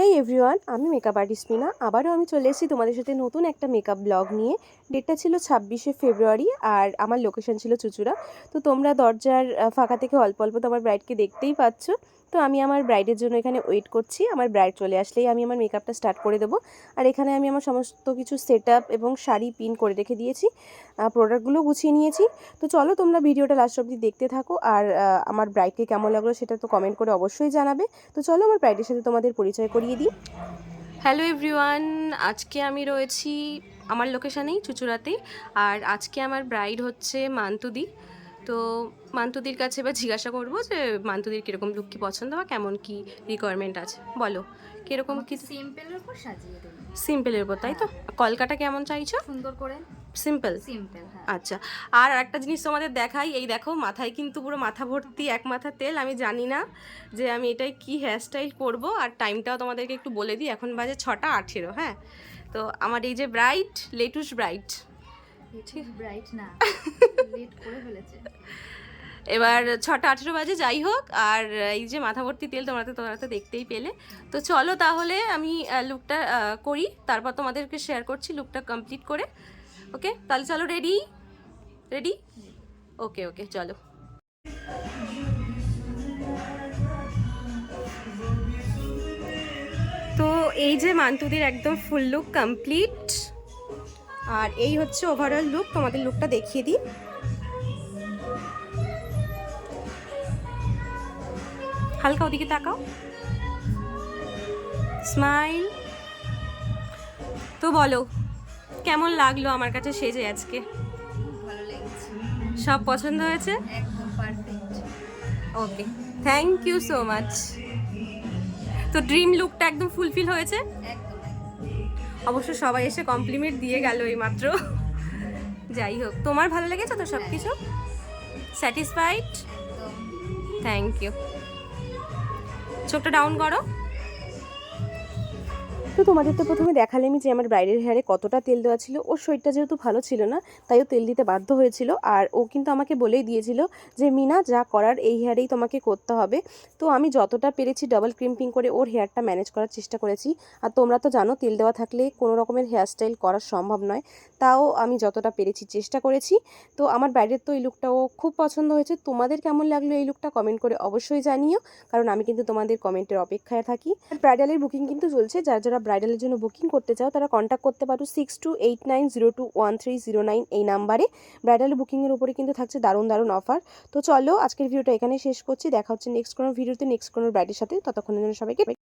হেই everyone আমি makeup artist Mina আবারও আমি চলে এসেছি তোমাদের সাথে নতুন একটা মেকআপ ব্লগ নিয়ে। ডেটটা ছিল ছাব্বিশে ফেব্রুয়ারি আর আমার লোকেশন ছিল চুচুড়া। তো তোমরা দরজার ফাঁকা থেকে অল্প অল্প তোমার ব্রাইডকে দেখতেই পাচ্ছ। তো আমি আমার ব্রাইডের জন্য এখানে ওয়েট করছি। আমার ব্রাইড চলে আসলেই আমি আমার মেকআপটা স্টার্ট করে দেবো। আর এখানে আমি আমার সমস্ত কিছু সেট এবং শাড়ি পিন করে রেখে দিয়েছি। প্রোডাক্টগুলো গুছিয়ে নিয়েছি। তো চলো তোমরা ভিডিওটা লাস্ট অবধি দেখতে থাকো। আর আমার ব্রাইডকে কেমন লাগল সেটা তো কমেন্ট করে অবশ্যই জানাবে। তো চলো আমার ব্রাইডের সাথে তোমাদের পরিচয় করিয়ে দিই। হ্যালো এভরিওয়ান আজকে আমি রয়েছি আমার লোকেশানেই চুচুড়াতেই। আর আজকে আমার ব্রাইড হচ্ছে মান্তুদি। তো মান্তুদির কাছে এবার জিজ্ঞাসা করব যে মান্তুদির কীরকম লুক কি পছন্দ বা কেমন কি রিকোয়ারমেন্ট আছে? বলো কীরকম কি সিম্পলের উপর সাজিয়ে দেবো। সিম্পলের উপর তাই তো? কলকাটা কেমন চাইছো? সুন্দর করে? সিম্পল সিম্পল হ্যাঁ। আচ্ছা আর একটা জিনিস তোমাদের দেখাই এই দেখো মাথায় কিন্তু পুরো মাথা ভর্তি এক মাথা তেল আমি জানি না যে আমি এটাই কি হেয়ারস্টাইল করব আর টাইমটাও তোমাদেরকে একটু বলে দিই এখন বাজে ছটা আঠেরো হ্যাঁ? তো আমার এই যে ব্রাইট লেটুস ব্রাইট ঠিক ব্রাইট না। লেট করে ফেলেছে। এবার ছটা আঠেরো বাজে, যাই হোক, আর এই যে মাথা ভর্তি তেল তোমরা তো তোমরা তো দেখতেই পেলে। তো চলো তাহলে আমি লুকটা করি, তারপর তোমাদেরকে শেয়ার করছি লুকটা কমপ্লিট করে। ওকে তাহলে চলো রেডি রেডি ওকে ওকে চলো। তো এই যে মান্তুদির একদম ফুল লুক কমপ্লিট আর এই হচ্ছে ওভারঅল লুক তোমাদের লুকটা দেখিয়ে দিই। হালকা ওদিকে তাকাও। স্মাইল তো বলো কেমন লাগল আমার কাছে সেজে আজকে? ভালো লেগেছে। সব পছন্দ হয়েছে? একদম perfect okay thank you so much তো ড্রিম লুকটা একদম ফুলফিল হয়েছে? অবশ্য সবাই এসে কমপ্লিমেন্ট দিয়ে গেল এই মাত্র যাই হোক তোমার ভালো লেগেছে তো সব কিছু স্যাটিসফাইড থ্যাংক ইউ চোখটা ডাউন করো। তো তোমাদের তো প্রথমে দেখালামই যে আমার ব্রাইডের হেয়ারে কতটা তেল দেওয়া ছিল। ওর শরীরটা যেহেতু ভালো ছিল না, তাই ও তেল দিতে বাধ্য হয়েছিল। আর ও কিন্তু আমাকে বলেই দিয়েছিল যে, মিনা, যা করার এই হেয়ারেই তোমাকে করতে হবে। তো আমি যতটা পেরেছি ডাবল ক্রিম্পিং করে ওর হেয়ারটা ম্যানেজ করার চেষ্টা করেছি। আর তোমরা তো জানো, তেল দেওয়া থাকলে কোনো রকমের হেয়ারস্টাইল করা সম্ভব নয়। তাও আমি যতটা পেরেছি চেষ্টা করেছি। তো আমার ব্রাইডের তো এই লুকটাও খুব পছন্দ হয়েছে। তোমাদের কেমন লাগল এই লুকটা কমেন্ট করে অবশ্যই জানিও। কারণ আমি কিন্তু তোমাদের কমেন্টের অপেক্ষায় থাকি। আর ব্রাইডালের বুকিং কিন্তু চলছে। যারা যারা ব্রাইডালের জন্য বুকিং করতে চাও, তারা কন্ট্যাক্ট করতে পারো six two eight nine zero two one three zero nine এই নাম্বারে ব্রাইডাল বুকিংয়ের উপরে কিন্তু থাকছে দারুণ দারুণ অফার তো চলো, আজকের ভিডিওটা এখানে শেষ করছি। দেখা হচ্ছে নেক্সট কোনো ভিডিওতে নেক্সট কোনো ব্রাইডের সাথে। ততক্ষণের জন্য সবাইকে